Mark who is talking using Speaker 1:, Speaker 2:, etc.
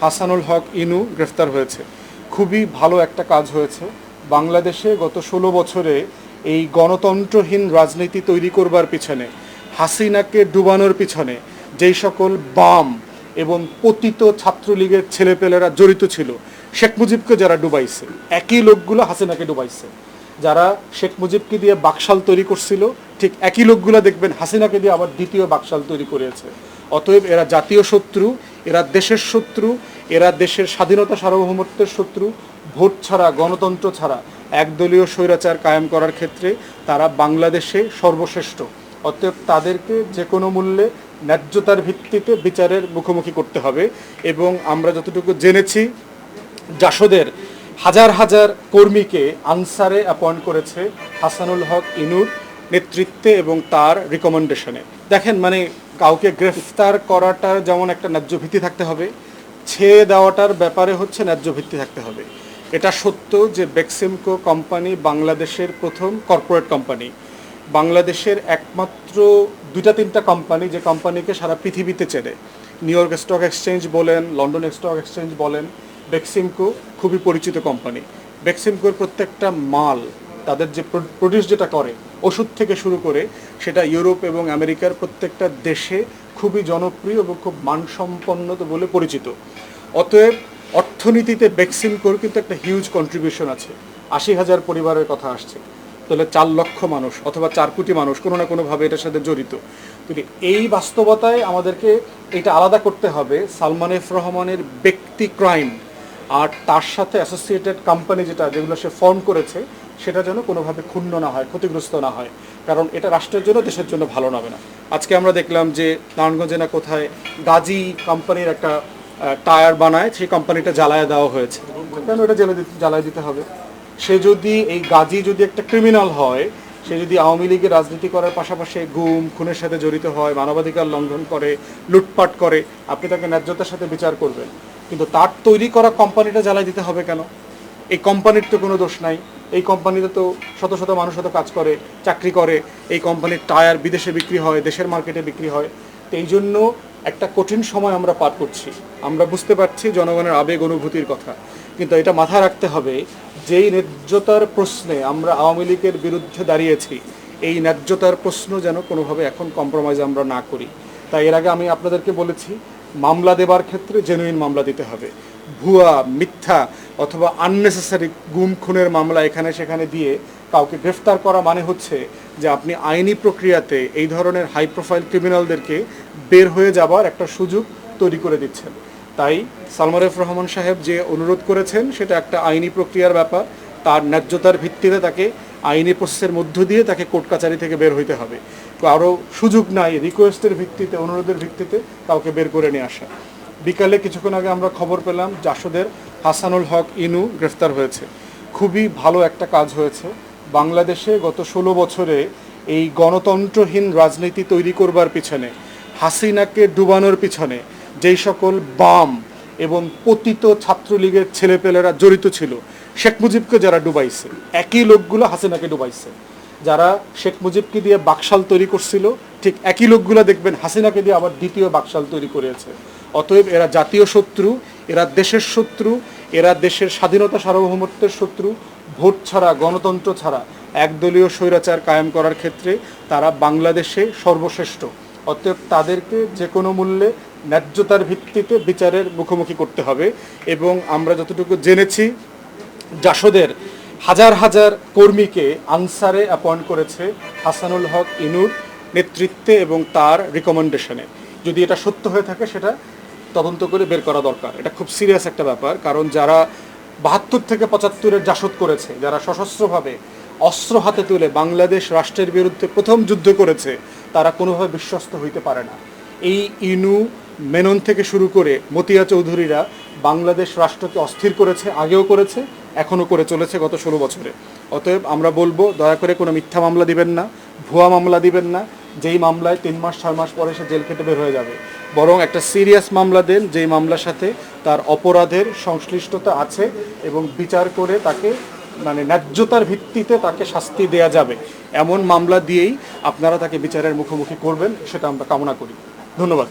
Speaker 1: হাসানুল হক ইনু গ্রেফতার হয়েছে। খুবই ভালো একটা কাজ হয়েছে। বাংলাদেশে গত ষোলো বছরে এই গণতন্ত্রহীন রাজনীতি তৈরি করবার পিছনে, হাসিনাকে ডুবানোর পিছনে যেই সকল বাম এবং পতিত ছাত্রলীগের ছেলেপেলেরা জড়িত ছিল, শেখ মুজিবকে যারা ডুবাইছে, একই লোকগুলো হাসিনাকে ডুবাইছে। যারা শেখ মুজিবকে দিয়ে বাকশাল তৈরি করছিল, ঠিক একই লোকগুলো দেখবেন হাসিনাকে দিয়ে আবার দ্বিতীয় বাকশাল তৈরি করেছে। অতএব এরা জাতীয় শত্রু এরা দেশের শত্রু, এরা দেশের স্বাধীনতা সার্বভৌমত্বের শত্রু, ভোট ছাড়া, গণতন্ত্র ছাড়া। একদলীয় স্বৈরাচার কায়েম করার ক্ষেত্রে তারা বাংলাদেশে সর্বশ্রেষ্ঠ। অতএব তাদেরকে যে কোনো মূল্যে ন্যায্যতার ভিত্তিতে বিচারের মুখোমুখি করতে হবে এবং আমরা যতটুকু জেনেছি, জাসদের হাজার হাজার কর্মীকে আনসারে অ্যাপয়েন্ট করেছে হাসানুল হক ইনুর নেতৃত্বে এবং তার রিকমেন্ডেশনে দেখেন মানে কাউকে গ্রেফতার করাটার যেমন একটা ন্যায্য ভিত্তি থাকতে হবে, ছেড়ে দেওয়াটার ব্যাপারে হচ্ছে ন্যায্য ভিত্তি থাকতে হবে। এটা সত্য যে বেক্সিমকো কোম্পানি বাংলাদেশের প্রথম কর্পোরেট কোম্পানি। বাংলাদেশের একমাত্র দুইটা তিনটা কোম্পানি যে কোম্পানিকে সারা পৃথিবীতে চেনে। নিউ ইয়র্ক স্টক এক্সচেঞ্জ বলেন, লন্ডন স্টক এক্সচেঞ্জ বলেন, বেক্সিমকো খুবই পরিচিত কোম্পানি। বেক্সিমকোর প্রত্যেকটা মাল তাদের যে প্রডিউস যেটা করে, ওষুধ থেকে শুরু করে, সেটা ইউরোপ এবং আমেরিকার প্রত্যেকটা দেশে খুবই জনপ্রিয় এবং খুব মানসম্পন্ন বলে পরিচিত। অতএব অর্থনীতিতে বেক্সিমকোর কিন্তু একটা হিউজ কন্ট্রিবিউশন আছে। আশি হাজার পরিবারের কথা আসছে। তাহলে চার লক্ষ মানুষ অথবা চার কোটি মানুষ কোনো না কোনোভাবে এটার সাথে জড়িত। কিন্তু এই বাস্তবতায় আমাদেরকে এটা আলাদা করতে হবে সালমান এফ রহমানের ব্যক্তি ক্রাইম। আর তার সাথে অ্যাসোসিয়েটেড কোম্পানি যেটা, যেগুলো সে ফর্ম করেছে, সেটা যেন কোনোভাবে ক্ষুণ্ণ না হয়, ক্ষতিগ্রস্ত না হয়। কারণ এটা রাষ্ট্রের জন্য, দেশের জন্য ভালো হবে না। আজকে আমরা দেখলাম যে নারায়ণগঞ্জে না কোথায় গাজী কোম্পানির একটা টায়ার বানায়, সেই কোম্পানিটা জ্বালায় দেওয়া হয়েছে। কেন এটা জ্বালা দিতে, জ্বালায় দিতে হবে? সে যদি এই গাজী যদি একটা ক্রিমিনাল হয়, সে যদি আওয়ামী লীগের রাজনীতি করার পাশাপাশি গুম, খুনের সাথে জড়িত হয়, মানবাধিকার লঙ্ঘন করে, লুটপাট করে, আপনি তাকে ন্যায্যতার সাথে বিচার করবেন। কিন্তু তার তৈরি করা কোম্পানিটা জ্বালাই দিতে হবে কেন? এই কোম্পানির তো কোনো দোষ নাই। এই কোম্পানিতে তো শত শত মানুষ হয়তো কাজ করে, চাকরি করে। এই কোম্পানির টায়ার বিদেশে বিক্রি হয়, দেশের মার্কেটে বিক্রি হয়। তো এই জন্য একটা কঠিন সময় আমরা পার করছি। আমরা বুঝতে পারছি জনগণের আবেগ অনুভূতির কথা। কিন্তু এটা মাথায় রাখতে হবে, যেই ন্যায্যতার প্রশ্নে আমরা আওয়ামী লীগের বিরুদ্ধে দাঁড়িয়েছি, এই ন্যায্যতার প্রশ্ন যেন কোনোভাবে এখন কম্প্রোমাইজ আমরা না করি। তাই এর আগে আমি আপনাদেরকে বলেছি মামলা দেবার ক্ষেত্রে জেনুইন মামলা দিতে হবে। ভুয়া, মিথ্যা অথবা আননেসেসারি গুম খুনের মামলা এখানে সেখানে দিয়ে কাউকে গ্রেফতার করা মানে হচ্ছে যে আপনি আইনি প্রক্রিয়াতে এই ধরনের হাই প্রোফাইল ক্রিমিনালদেরকে বের হয়ে যাবার একটা সুযোগ তৈরি করে দিচ্ছেন। তাই সালমারেফ রহমান সাহেব যে অনুরোধ করেছেন সেটা একটা আইনি প্রক্রিয়ার ব্যাপার, তার ন্যায্যতার ভিত্তিতে তাকে আইনি প্রসেসের মধ্য দিয়ে তাকে কোর্ট কাচারি থেকে বের হইতে হবে। কারও সুযোগ নাই রিকোয়েস্টের ভিত্তিতে, অনুরোধের ভিত্তিতে কাউকে বের করে নিয়ে আসা। বিকালে কিছুক্ষণ আগে আমরা খবর পেলাম জাসদের হাসানুল হক ইনু গ্রেফতার হয়েছে। খুবই ভালো একটা কাজ হয়েছে। বাংলাদেশে গত ষোলো বছরে এই গণতন্ত্রহীন রাজনীতি তৈরি করবার পিছনে, হাসিনাকে ডুবানোর পিছনে যেই সকল বাম এবং পতিত ছাত্রলীগের ছেলেপেলেরা জড়িত ছিল শেখ মুজিবকে যারা ডুবাইছে, একই লোকগুলো হাসিনাকে ডুবাইছে। যারা শেখ মুজিবকে দিয়ে বাকশাল তৈরি করছিল, ঠিক একই লোকগুলো দেখবেন হাসিনাকে দিয়ে আবার দ্বিতীয় বাকশাল তৈরি করেছে। অতএব এরা জাতীয় শত্রু, এরা দেশের শত্রু, এরা দেশের স্বাধীনতা সার্বভৌমত্বের শত্রু, ভোট ছাড়া, গণতন্ত্র ছাড়া, একদলীয় স্বৈরাচার কায়েম করার ক্ষেত্রে তারা বাংলাদেশে সর্বশ্রেষ্ঠ। অতএব তাদেরকে যে কোনো মূল্যে ন্যায্যতার ভিত্তিতে বিচারের মুখোমুখি করতে হবে এবং আমরা যতটুকু জেনেছি জাসদের হাজার হাজার কর্মীকে আনসারে অ্যাপয়েন্ট করেছে হাসানুল হক ইনুর নেতৃত্বে এবং তার রিকমেন্ডেশনে যদি এটা সত্য হয়ে থাকে, সেটা তদন্ত করে বের করা দরকার। এটা খুব সিরিয়াস একটা ব্যাপার, কারণ যারা বাহাত্তর থেকে পঁচাত্তরের জাসদ করেছে, যারা সশস্ত্রভাবে অস্ত্র হাতে তুলে বাংলাদেশ রাষ্ট্রের বিরুদ্ধে প্রথম যুদ্ধ করেছে, তারা কোনোভাবে বিশ্বস্ত হইতে পারে না। এই ইনু মেনন থেকে শুরু করে মতিয়া চৌধুরীরা বাংলাদেশ রাষ্ট্রকে অস্থির করেছে, আগেও করেছে এখনও করে চলেছে গত ষোলো বছরে। অতএব আমরা বলব, দয়া করে কোনো মিথ্যা মামলা দিবেন না, ভুয়া মামলা দিবেন না, যেই মামলায় তিন মাস, ছয় মাস পরে সে জেল খেটে বের হয়ে যাবে। বরং একটা সিরিয়াস মামলা দেন, যেই মামলার সাথে তার অপরাধের সংশ্লিষ্টতা আছে এবং বিচার করে তাকে মানে ন্যায্যতার ভিত্তিতে তাকে শাস্তি দেয়া যাবে। এমন মামলা দিয়েই আপনারা তাকে বিচারের মুখোমুখি করবেন, সেটা আমরা কামনা করি। ধন্যবাদ।